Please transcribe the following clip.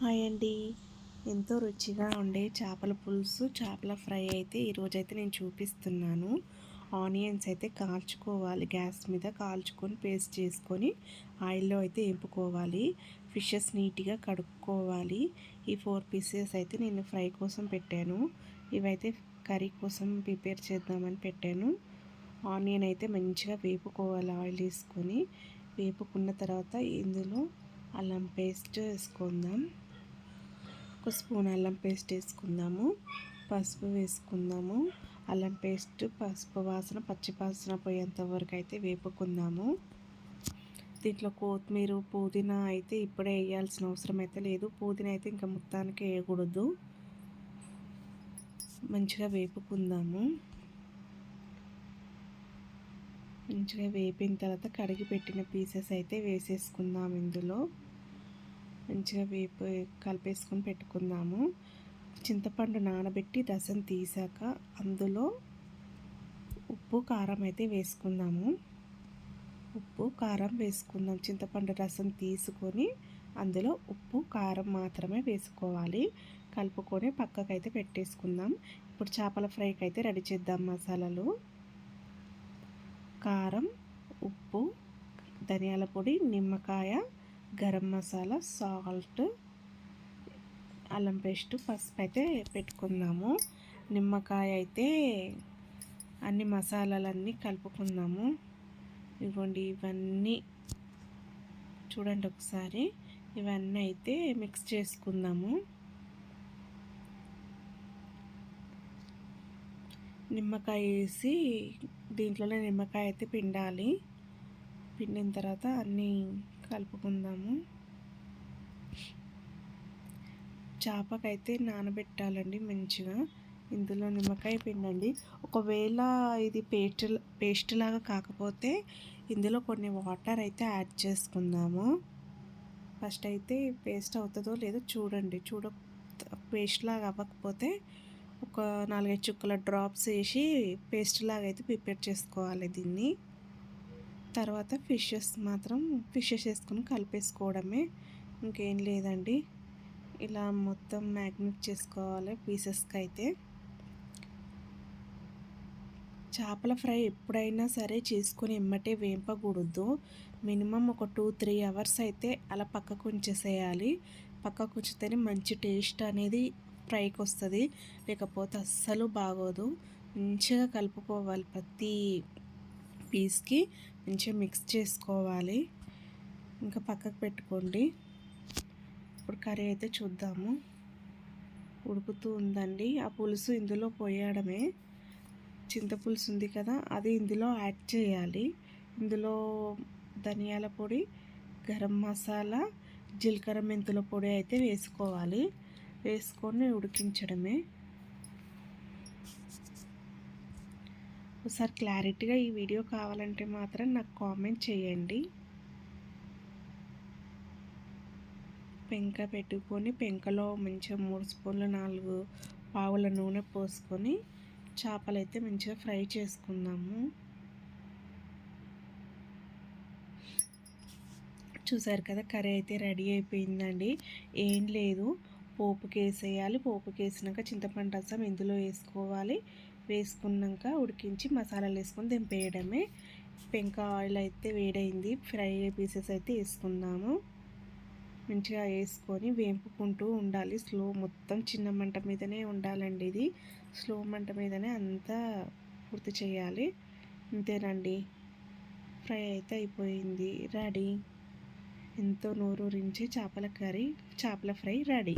Hi అండి. ఎంతో రుచిగా ఉండే చేపల పులుసు చేపల ఫ్రై అయితే ఈరోజైతే నేను చూపిస్తున్నాను. ఆనియన్స్ అయితే కాల్చుకోవాలి గ్యాస్ మీద కాల్చుకొని పేస్ట్ చేసుకొని ఆయిల్లో అయితే ఎంపుకోవాలి. ఫిషెస్ నీట్గా కడుక్కోవాలి. ఈ ఫోర్ పీసెస్ అయితే నేను ఫ్రై కోసం పెట్టాను. ఇవైతే కర్రీ కోసం ప్రిపేర్ చేద్దామని పెట్టాను. ఆనియన్ అయితే మంచిగా వేపుకోవాలి ఆయిల్ వేసుకొని. వేపుకున్న తర్వాత ఇందులో అల్లం పేస్ట్ వేసుకుందాం. ఒక స్పూన్ అల్లం పేస్ట్ వేసుకుందాము. పసుపు వేసుకుందాము. అల్లం పేస్ట్ పసుపు వాసన పచ్చి వాసన పోయేంత వరకు అయితే వేపుకుందాము. దీంట్లో కొత్తిమీర పుదీనా అయితే ఇప్పుడే వేయాల్సిన అవసరం అయితే లేదు. పుదీనా అయితే ఇంకా మొత్తానికి వేయకూడదు. మంచిగా వేపుకుందాము. మంచిగా వేపిన తర్వాత కడిగి పెట్టిన పీసెస్ అయితే వేసేసుకుందాం ఇందులో. మంచిగా వేపు కలిపేసుకొని పెట్టుకుందాము. చింతపండు నానబెట్టి రసం తీసాక అందులో ఉప్పు కారం అయితే వేసుకుందాము. ఉప్పు కారం వేసుకుందాం. చింతపండు రసం తీసుకొని అందులో ఉప్పు కారం మాత్రమే వేసుకోవాలి. కలుపుకొని పక్కకైతే పెట్టేసుకుందాం. ఇప్పుడు చేపల ఫ్రైకి అయితే రెడీ చేద్దాం మసాలాలు. కారం ఉప్పు ధనియాల పొడి నిమ్మకాయ గరం మసాలా సాల్ట్ అల్లం పేస్ట్ పసుపు అయితే పెట్టుకుందాము. నిమ్మకాయ అయితే అన్ని మసాలాలన్నీ కలుపుకుందాము. ఇవ్వండి ఇవన్నీ చూడండి ఒకసారి. ఇవన్నీ అయితే మిక్స్ చేసుకుందాము. నిమ్మకాయ వేసి దీంట్లోనే నిమ్మకాయ అయితే పిండాలి. పిండిన తర్వాత అన్నీ కలుపుకుందాము. చేపకైతే నానబెట్టాలండి మంచిగా. ఇందులో నిమ్మకాయ పిండండి. ఒకవేళ ఇది పేస్ట్ పేస్ట్ లాగా కాకపోతే ఇందులో కొన్ని వాటర్ అయితే యాడ్ చేసుకుందాము. ఫస్ట్ అయితే పేస్ట్ అవుతుందో లేదో చూడండి. చూడ పేస్ట్ లాగా అవ్వకపోతే ఒక నాలుగైదు చుక్కల డ్రాప్స్ వేసి పేస్ట్ లాగా అయితే ప్రిపేర్ చేసుకోవాలి దీన్ని. తర్వాత ఫిషెస్ మాత్రం ఫిషెస్ వేసుకొని కలిపేసుకోవడమే. ఇంకేం లేదండి. ఇలా మొత్తం మ్యాగ్నెట్ చేసుకోవాలి పీసెస్కి అయితే చేపల ఫ్రై ఎప్పుడైనా సరే చేసుకొని ఎమ్మటే వేంపకూడదు. మినిమం ఒక టూ త్రీ అవర్స్ అయితే అలా పక్కకు ఉంచేసేయాలి. పక్కకు ఉంచితేనే మంచి టేస్ట్ అనేది ఫ్రైకి వస్తుంది. లేకపోతే అస్సలు బాగోదు. మంచిగా కలుపుకోవాలి ప్రతి పీస్కి మంచిగా మిక్స్ చేసుకోవాలి. ఇంకా పక్కకు పెట్టుకోండి. ఇప్పుడు కర్రీ అయితే చూద్దాము. ఉడుకుతూ ఉందండి. ఆ పులుసు ఇందులో పోయడమే. చింతపులుసు ఉంది కదా అది ఇందులో యాడ్ చేయాలి. ఇందులో ధనియాల పొడి గరం మసాలా జీలకర్ర మెంతుల పొడి అయితే వేసుకోవాలి. వేసుకొని ఉడికించడమే. ఒకసారి క్లారిటీగా ఈ వీడియో కావాలంటే మాత్రం నాకు కామెంట్ చేయండి. పెంక పెట్టుకొని పెంకలో మంచిగా మూడు స్పూన్లు నాలుగు పావుల నూనె పోసుకొని చేపలు అయితే మంచిగా ఫ్రై చేసుకుందాము. చూసారు కదా కర్రీ అయితే రెడీ అయిపోయిందండి. ఏం లేదు పోపుకి వేసేయాలి పోపుకి వేసినాక చింతపండు రసం ఇందులో వేసుకోవాలి. వేసుకున్నాక ఉడికించి మసాలాలు వేసుకొని దింపేయడమే. పెంక ఆయిల్ అయితే వేడైంది. ఫ్రై పీసెస్ అయితే వేసుకుందాము. మంచిగా వేసుకొని వేపుకుంటూ ఉండాలి. స్లో మొత్తం చిన్న మంట మీదనే ఉండాలండి ఇది. స్లో మంట మీదనే అంతా పూర్తి చేయాలి. అంతేనండి ఫ్రై అయితే అయిపోయింది. రెడీ. ఎంతో నోరూరించి చేపల కర్రీ చేపల ఫ్రై రెడీ.